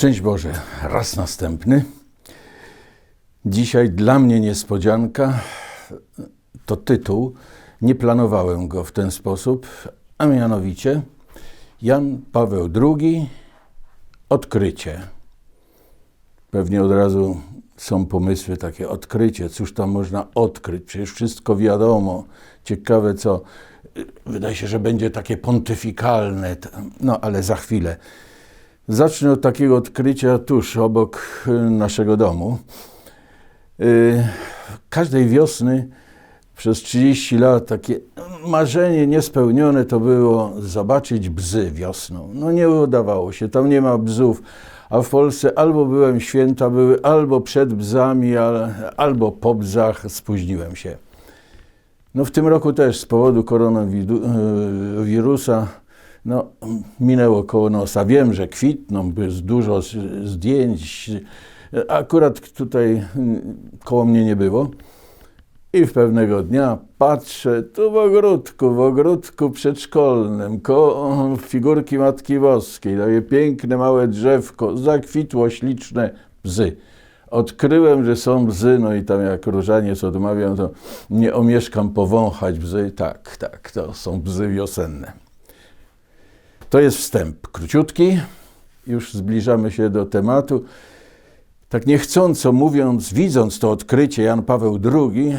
Szczęść Boże, raz następny. Dzisiaj dla mnie niespodzianka to tytuł. Nie planowałem go w ten sposób, a mianowicie Jan Paweł II Odkrycie. Pewnie od razu są pomysły takie odkrycie, cóż tam można odkryć, przecież wszystko wiadomo. Ciekawe co, wydaje się, że będzie takie pontyfikalne, no ale za chwilę. Zacznę od takiego odkrycia tuż obok y, naszego domu. Y, każdej wiosny przez 30 lat takie marzenie niespełnione to było zobaczyć bzy wiosną. No nie udawało się, tam nie ma bzów. A w Polsce albo byłem święta, były albo przed bzami, albo po bzach, spóźniłem się. No w tym roku też z powodu koronawirusa no, minęło koło nosa. Wiem, że kwitną, jest dużo zdjęć. Akurat tutaj mm, koło mnie nie było. I w pewnego dnia patrzę, tu w ogródku, w ogródku przedszkolnym, koło figurki Matki Boskiej, takie piękne małe drzewko, zakwitło śliczne bzy. Odkryłem, że są bzy, no i tam jak różaniec odmawiam, to nie omieszkam powąchać bzy. Tak, tak, to są bzy wiosenne. To jest wstęp króciutki, już zbliżamy się do tematu. Tak niechcąco mówiąc, widząc to odkrycie Jan Paweł II,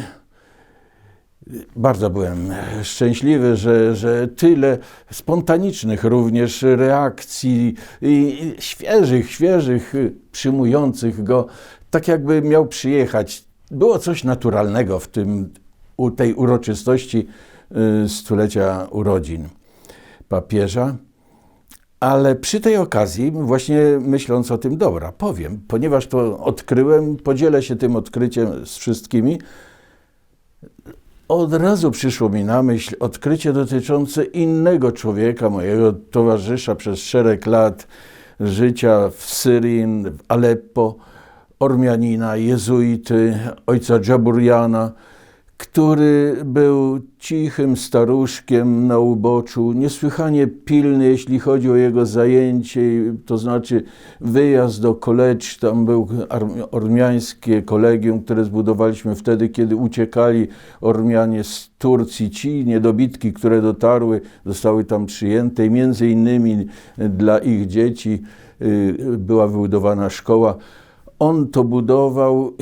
bardzo byłem szczęśliwy, że, że tyle spontanicznych również reakcji, i świeżych, świeżych, przyjmujących go, tak jakby miał przyjechać. Było coś naturalnego w tym, u tej uroczystości y, stulecia urodzin papieża. Ale przy tej okazji, właśnie myśląc o tym, dobra, powiem, ponieważ to odkryłem, podzielę się tym odkryciem z wszystkimi. Od razu przyszło mi na myśl odkrycie dotyczące innego człowieka, mojego towarzysza przez szereg lat życia w Syrii, w Aleppo, Ormianina, jezuity, ojca Dżaburiana który był cichym staruszkiem na uboczu, niesłychanie pilny, jeśli chodzi o jego zajęcie, to znaczy wyjazd do kolecz, tam był ormiańskie kolegium, które zbudowaliśmy wtedy, kiedy uciekali Ormianie z Turcji. Ci niedobitki, które dotarły, zostały tam przyjęte i między innymi dla ich dzieci y, była wybudowana szkoła on to budował,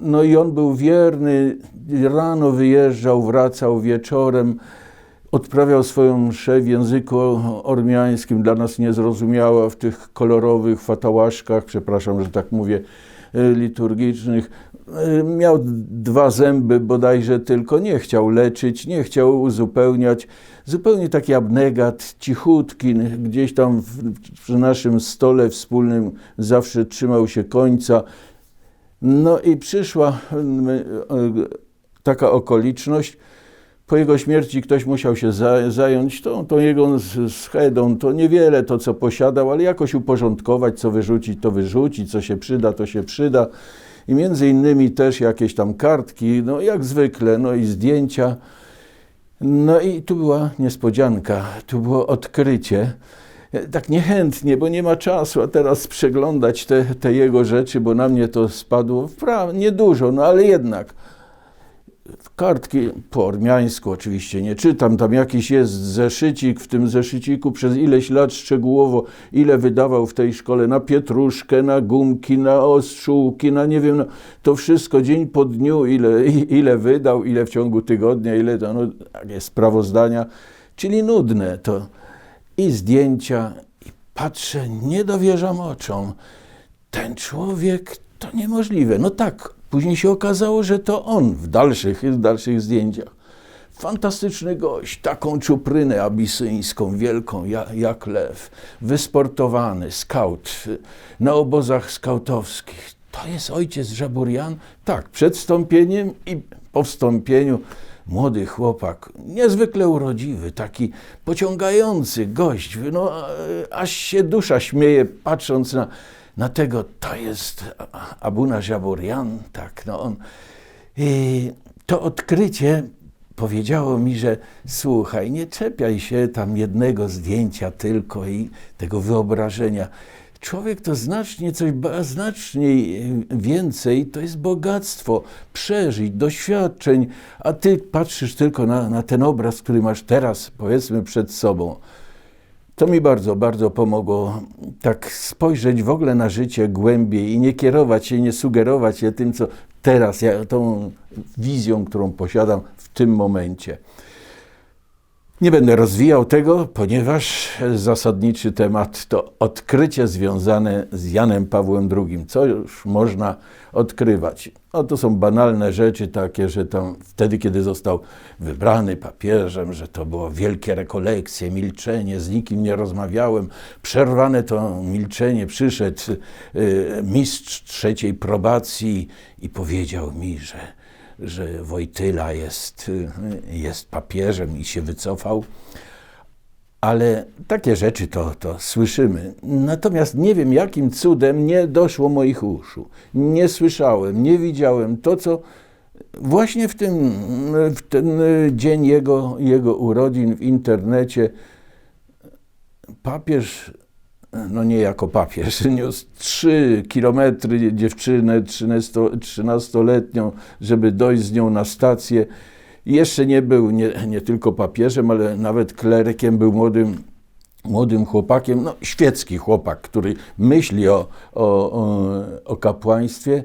no i on był wierny. Rano wyjeżdżał, wracał wieczorem, odprawiał swoją mszę w języku ormiańskim, dla nas niezrozumiała, w tych kolorowych fatałaszkach, przepraszam, że tak mówię, liturgicznych. Miał dwa zęby bodajże tylko, nie chciał leczyć, nie chciał uzupełniać. Zupełnie taki abnegat, cichutki, gdzieś tam w, przy naszym stole wspólnym zawsze trzymał się końca. No i przyszła taka okoliczność, po jego śmierci ktoś musiał się za, zająć tą, tą jego schedą, to niewiele to, co posiadał, ale jakoś uporządkować, co wyrzucić, to wyrzucić, co się przyda, to się przyda. I między innymi też jakieś tam kartki, no jak zwykle, no i zdjęcia. No i tu była niespodzianka, tu było odkrycie. Tak niechętnie, bo nie ma czasu, a teraz przeglądać te, te jego rzeczy, bo na mnie to spadło, niedużo, no ale jednak kartki po ormiańsku oczywiście nie czytam, tam jakiś jest zeszycik, w tym zeszyciku przez ileś lat szczegółowo, ile wydawał w tej szkole na pietruszkę, na gumki, na ostrzułki, na nie wiem, no, to wszystko dzień po dniu, ile, ile wydał, ile w ciągu tygodnia, ile to, no, takie sprawozdania, czyli nudne to. I zdjęcia, i patrzę, nie dowierzam oczom. Ten człowiek to niemożliwe. No tak, Później się okazało, że to on w dalszych, w dalszych zdjęciach. Fantastyczny gość, taką czuprynę abisyńską, wielką, jak, lew, wysportowany, skaut, na obozach skautowskich. To jest ojciec Żaburian? Tak, przed wstąpieniem i po wstąpieniu młody chłopak, niezwykle urodziwy, taki pociągający gość. No, aż się dusza śmieje, patrząc na, na tego, to jest Abuna Żaburian, tak, no on. I to odkrycie powiedziało mi, że słuchaj, nie czepiaj się tam jednego zdjęcia tylko i tego wyobrażenia. Człowiek to znacznie coś, znacznie więcej, to jest bogactwo przeżyć, doświadczeń, a ty patrzysz tylko na, na ten obraz, który masz teraz, powiedzmy, przed sobą. To mi bardzo, bardzo pomogło tak spojrzeć w ogóle na życie głębiej i nie kierować się, nie sugerować się tym, co teraz, ja, tą wizją, którą posiadam w tym momencie. Nie będę rozwijał tego, ponieważ zasadniczy temat to odkrycie związane z Janem Pawłem II. Co już można odkrywać? No to są banalne rzeczy takie, że tam wtedy, kiedy został wybrany papieżem, że to było wielkie rekolekcje, milczenie, z nikim nie rozmawiałem. Przerwane to milczenie, przyszedł y, mistrz trzeciej probacji i powiedział mi, że że Wojtyla jest, jest papieżem i się wycofał. Ale takie rzeczy to, to słyszymy. Natomiast nie wiem, jakim cudem nie doszło moich uszu. Nie słyszałem, nie widziałem to, co właśnie w, tym, w ten dzień jego, jego urodzin w internecie papież no nie jako papież, niósł trzy kilometry dziewczynę trzynastoletnią, żeby dojść z nią na stację. Jeszcze nie był nie, nie tylko papieżem, ale nawet klerykiem, był młodym, młodym chłopakiem, no świecki chłopak, który myśli o, o, o, o kapłaństwie.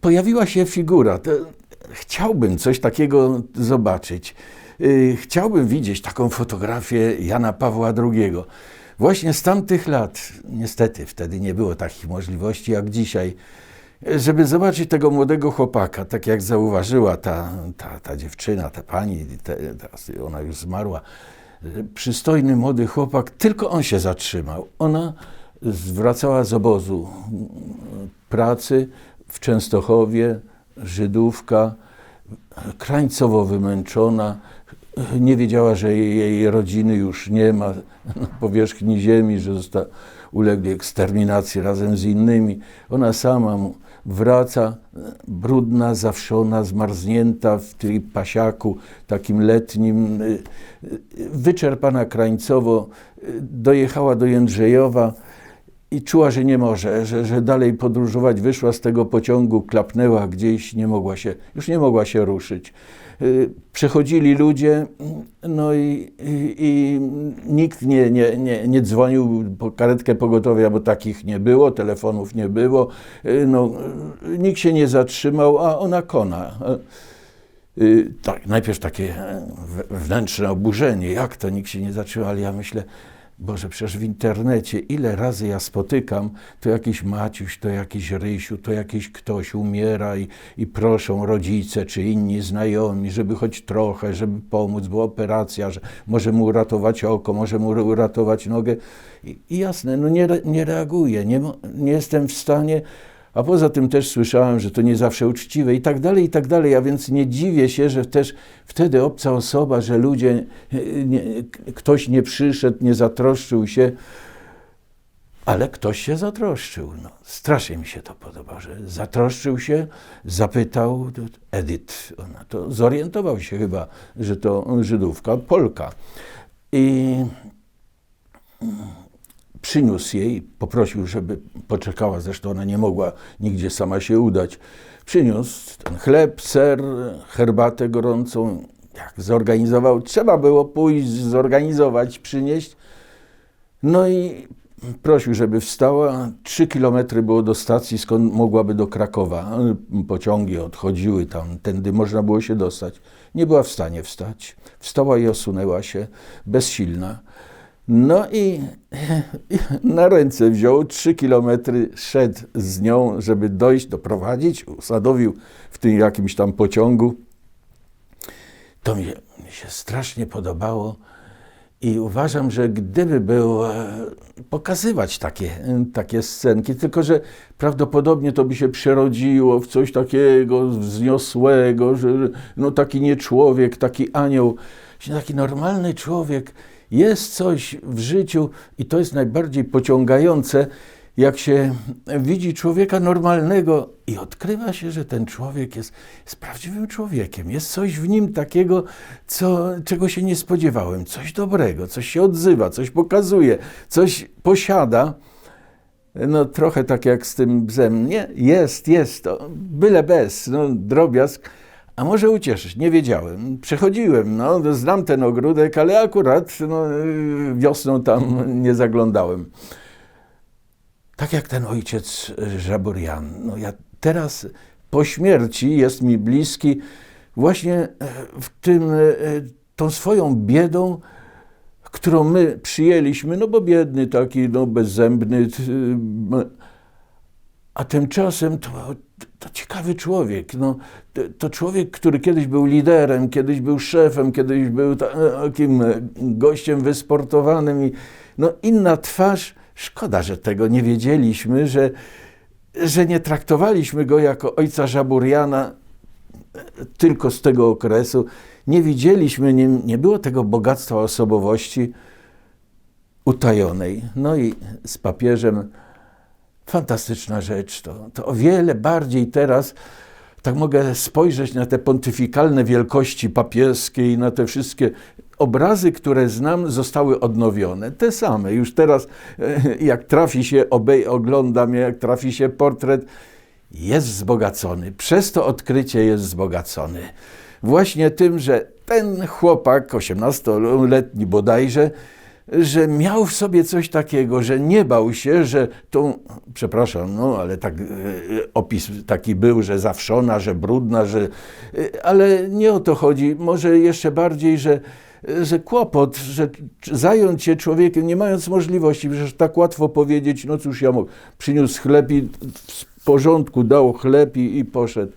Pojawiła się figura. Chciałbym coś takiego zobaczyć. Y, chciałbym widzieć taką fotografię Jana Pawła II właśnie z tamtych lat, niestety wtedy nie było takich możliwości jak dzisiaj, żeby zobaczyć tego młodego chłopaka, tak jak zauważyła ta, ta, ta dziewczyna, ta pani, teraz ona już zmarła, przystojny młody chłopak, tylko on się zatrzymał. Ona zwracała z obozu pracy w Częstochowie, Żydówka, krańcowo wymęczona, nie wiedziała, że jej, rodziny już nie ma na powierzchni ziemi, że została, ulegli eksterminacji razem z innymi. Ona sama wraca brudna, zawszona, zmarznięta w tym pasiaku takim letnim, y, y, wyczerpana krańcowo, y, dojechała do Jędrzejowa i czuła, że nie może, że, że dalej podróżować. Wyszła z tego pociągu, klapnęła gdzieś, nie mogła się, już nie mogła się ruszyć. Y, przechodzili ludzie, no i, i, i, nikt nie, nie, nie, nie dzwonił po karetkę pogotowia, bo takich nie było, telefonów nie było, y, no, y, nikt się nie zatrzymał, a ona kona. Tak, najpierw takie wewnętrzne oburzenie, jak to nikt się nie zatrzymał, ale ja myślę, Boże, przecież w internecie ile razy ja spotykam, to jakiś Maciuś, to jakiś Rysiu, to jakiś ktoś umiera i, i proszą rodzice czy inni znajomi, żeby choć trochę, żeby pomóc, bo operacja, że może mu uratować oko, może mu uratować nogę. I, i jasne, no nie, nie reaguję, nie, nie jestem w stanie a poza tym też słyszałem, że to nie zawsze uczciwe i tak dalej, i tak dalej. A więc nie dziwię się, że też wtedy obca osoba, że ludzie, nie, ktoś nie przyszedł, nie zatroszczył się, ale ktoś się zatroszczył. No, strasznie mi się to podoba, że zatroszczył się, zapytał Edyt. Ona to zorientował się chyba, że to Żydówka, Polka. I przyniósł jej, poprosił, żeby poczekała, zresztą ona nie mogła nigdzie sama się udać. Przyniósł ten chleb, ser, herbatę gorącą. Jak zorganizował, trzeba było pójść, zorganizować, przynieść. No i prosił, żeby wstała. Trzy kilometry było do stacji, skąd mogłaby do Krakowa. Pociągi odchodziły tam, tędy można było się dostać. Nie była w stanie wstać. Wstała i osunęła się, bezsilna. No i na ręce wziął, trzy kilometry szedł z nią, żeby dojść, doprowadzić, usadowił w tym jakimś tam pociągu. To mi, mi się strasznie podobało i uważam, że gdyby było pokazywać takie, takie scenki, tylko że prawdopodobnie to by się przerodziło w coś takiego wzniosłego, że no taki nie człowiek, taki anioł, taki normalny człowiek, jest coś w życiu i to jest najbardziej pociągające, jak się widzi człowieka normalnego i odkrywa się, że ten człowiek jest, jest prawdziwym człowiekiem. Jest coś w nim takiego, co, czego się nie spodziewałem, coś dobrego, coś się odzywa, coś pokazuje, coś posiada. No trochę tak jak z tym bzem. Nie, jest, jest, to byle bez, no drobiazg. A może ucieszyć? Nie wiedziałem. Przechodziłem, no, znam ten ogródek, ale akurat no, wiosną tam nie zaglądałem. Tak jak ten ojciec Żaburian. No, ja teraz po śmierci jest mi bliski właśnie e, w tym, tą swoją biedą, którą my przyjęliśmy, no bo biedny taki, no bezzębny, a tymczasem to, to ciekawy człowiek. No, to, to człowiek, który kiedyś był liderem, kiedyś był szefem, kiedyś był takim e, gościem wysportowanym. I, no, inna twarz. Szkoda, że tego nie wiedzieliśmy, że, że nie traktowaliśmy go jako ojca Żaburiana e, tylko z tego okresu. Nie widzieliśmy, nie, nie było tego bogactwa osobowości utajonej. No i z papieżem fantastyczna rzecz. To, to o wiele bardziej teraz tak mogę spojrzeć na te pontyfikalne wielkości papieskie i na te wszystkie obrazy, które znam, zostały odnowione. Te same. Już teraz, e, jak trafi się, obej, oglądam, jak trafi się portret, jest wzbogacony. Przez to odkrycie jest wzbogacony. Właśnie tym, że ten chłopak, 18-letni bodajże, że miał w sobie coś takiego, że nie bał się, że tą, przepraszam, no ale tak e, opis taki był, że zawszona, że brudna, że, e, ale nie o to chodzi. Może jeszcze bardziej, że, że kłopot, że zająć się człowiekiem, nie mając możliwości, przecież tak łatwo powiedzieć, no cóż ja mógł, przyniósł chleb i w porządku dał chleb i, i poszedł.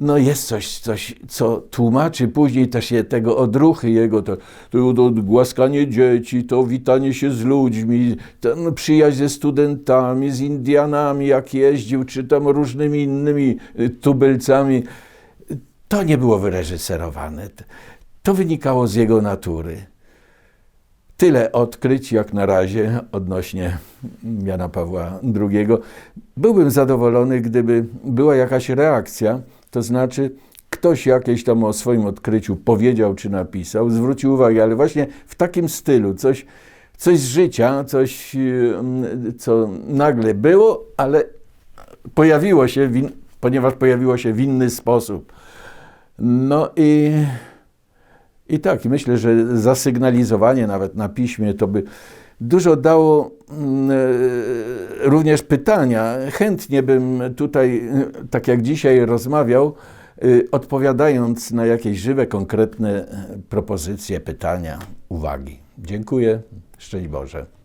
No jest coś, coś, co tłumaczy później też je, tego odruchy jego, to, to, to głaskanie dzieci, to witanie się z ludźmi, ten przyjaźń ze studentami, z Indianami, jak jeździł, czy tam różnymi innymi y, tubylcami. To nie było wyreżyserowane. To wynikało z jego natury. Tyle odkryć jak na razie odnośnie Jana Pawła II. Byłbym zadowolony, gdyby była jakaś reakcja, to znaczy ktoś jakieś tam o swoim odkryciu powiedział czy napisał, zwrócił uwagę, ale właśnie w takim stylu, coś, coś z życia, coś, mm, co nagle było, ale pojawiło się, ponieważ pojawiło się w inny sposób. No i, i tak, myślę, że zasygnalizowanie nawet na piśmie to by dużo dało mm, e, również pytania. Chętnie bym tutaj, tak jak dzisiaj rozmawiał, y, odpowiadając na jakieś żywe, konkretne propozycje, pytania, uwagi. Dziękuję. Szczęść Boże.